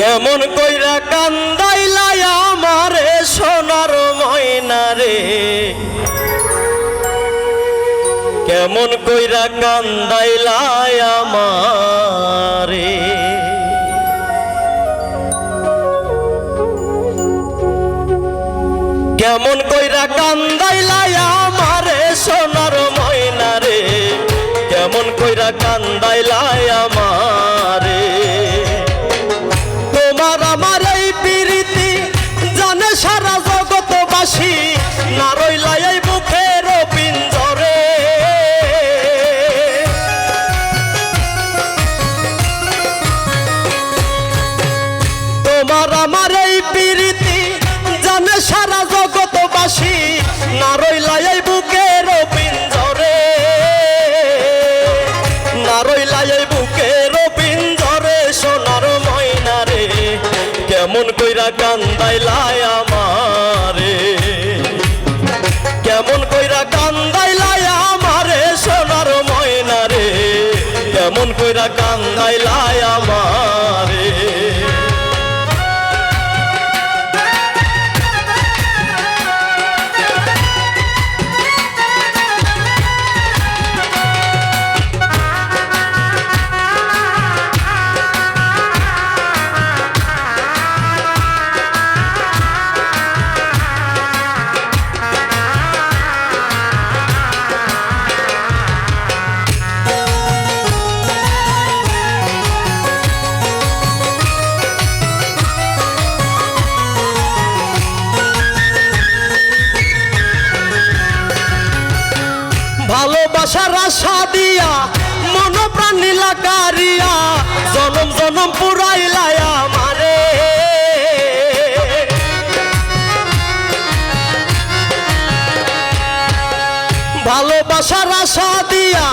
কেমন কইরা কান্দাইলাই আমারে সোনার ময়না রে। কেমন কইরা কান্দাই কান্দাইলাই আমারে। কেমন কইরা কান্দাই কান্দাইলাই আমারে সোনার ময়না রে। কেমন কইরা কান্দাই কান্দাইলাই আমারে। জগতবাসী না রইলাই এই বুকের পিঞ্জরে। তোমার আমার এই প্রীতি জানে সারা জগতবাসী না রইলাই এই বুকের পিঞ্জরে। না রইলাই বুকের পিঞ্জরে, সোনার ময়না রে, কেমন কইরা কান্দাইলাই কেমন কইরা কান্দাইলাই আমারে সোনার ময়না রে। কেমন কইরা কান্দাইলাই আমারে ভালোবাসার আশা দিয়া মন প্রাণ নীলা কারিয়া জনম জনম পুরাইলাই আমারে। ভালোবাসার আশা দিয়া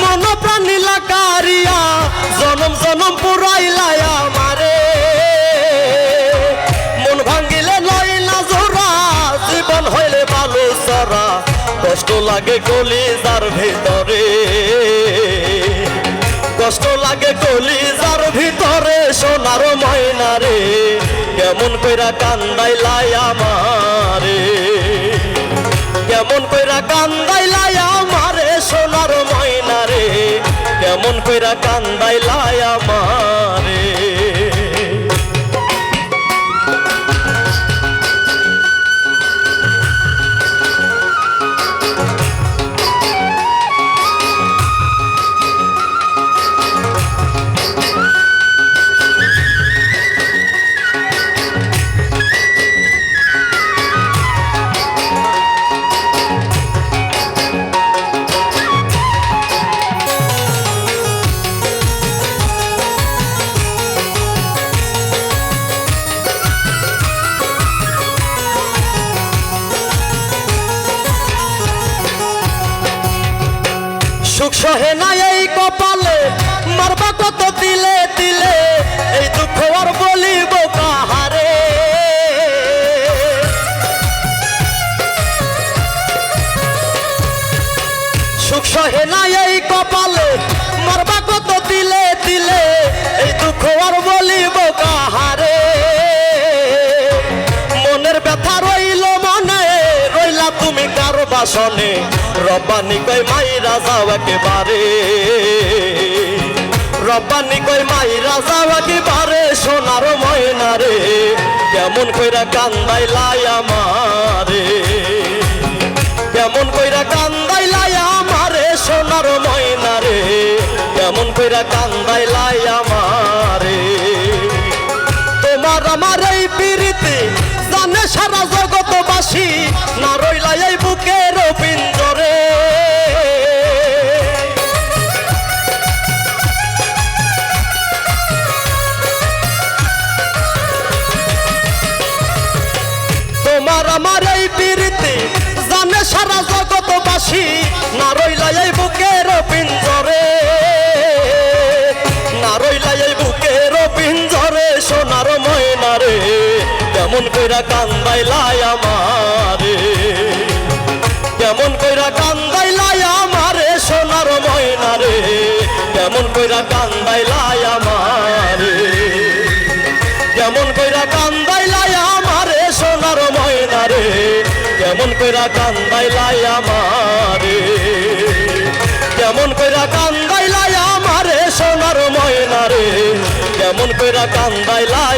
মন প্রাণ নীলা কারিয়া জনম জনম পুরাইলাই আমারে। লাগে কলিজার ভিতরে। কষ্ট লাগে কলিজার ভিতরে, সোনার ময়না রে কেমন কইরা কান্দাইলাই আমারে। কেমন কইরা কান্দাইলাই আমারে, সোনার ময়না রে কেমন কইরা কান্দাইলাই আমারে সহে না এই কপালে, মারবা কত দিলে দিলে এই দুঃখ আর বলিব কাহারে? সুখ সহে না এই কপালে, মারবা কত দিলে দিলে এই দুঃখ আর বলিব কাহারে? বাসনে, রব্বানি কই মাইরা যাও একেবারে। রব্বানি কই মাইরা যাও একেবারে, সোনার ময়না রে, কেমন কইরা কান্দাই লাই আমারে। কেমন কইরা কান্দাই লাই আমারে, সোনার ময়না রে, কেমন কইরা কান্দাই লাই তোমার আমার এই পিরিতে জানে সারা জগতবাসী না রইলা এই বুকের পিঞ্জরে। না রইলা এই বুকের পিঞ্জরে, সোনার ময়না রে কেমন কইরা কান্দাইলাই আমারে। কেমন কইরা কান্দাইলাই আমারে, সোনার ময়না রে কেমন কইরা কান্দাইলাই আমারে। কইরা কান্দাইলাই কেমন কইরা কান্দাইলাই আমারে? কেমন কইরা কান্দাইলাই আমারে, সোনার ময়না রে কেমন কইরা কান্দাইলাই আমার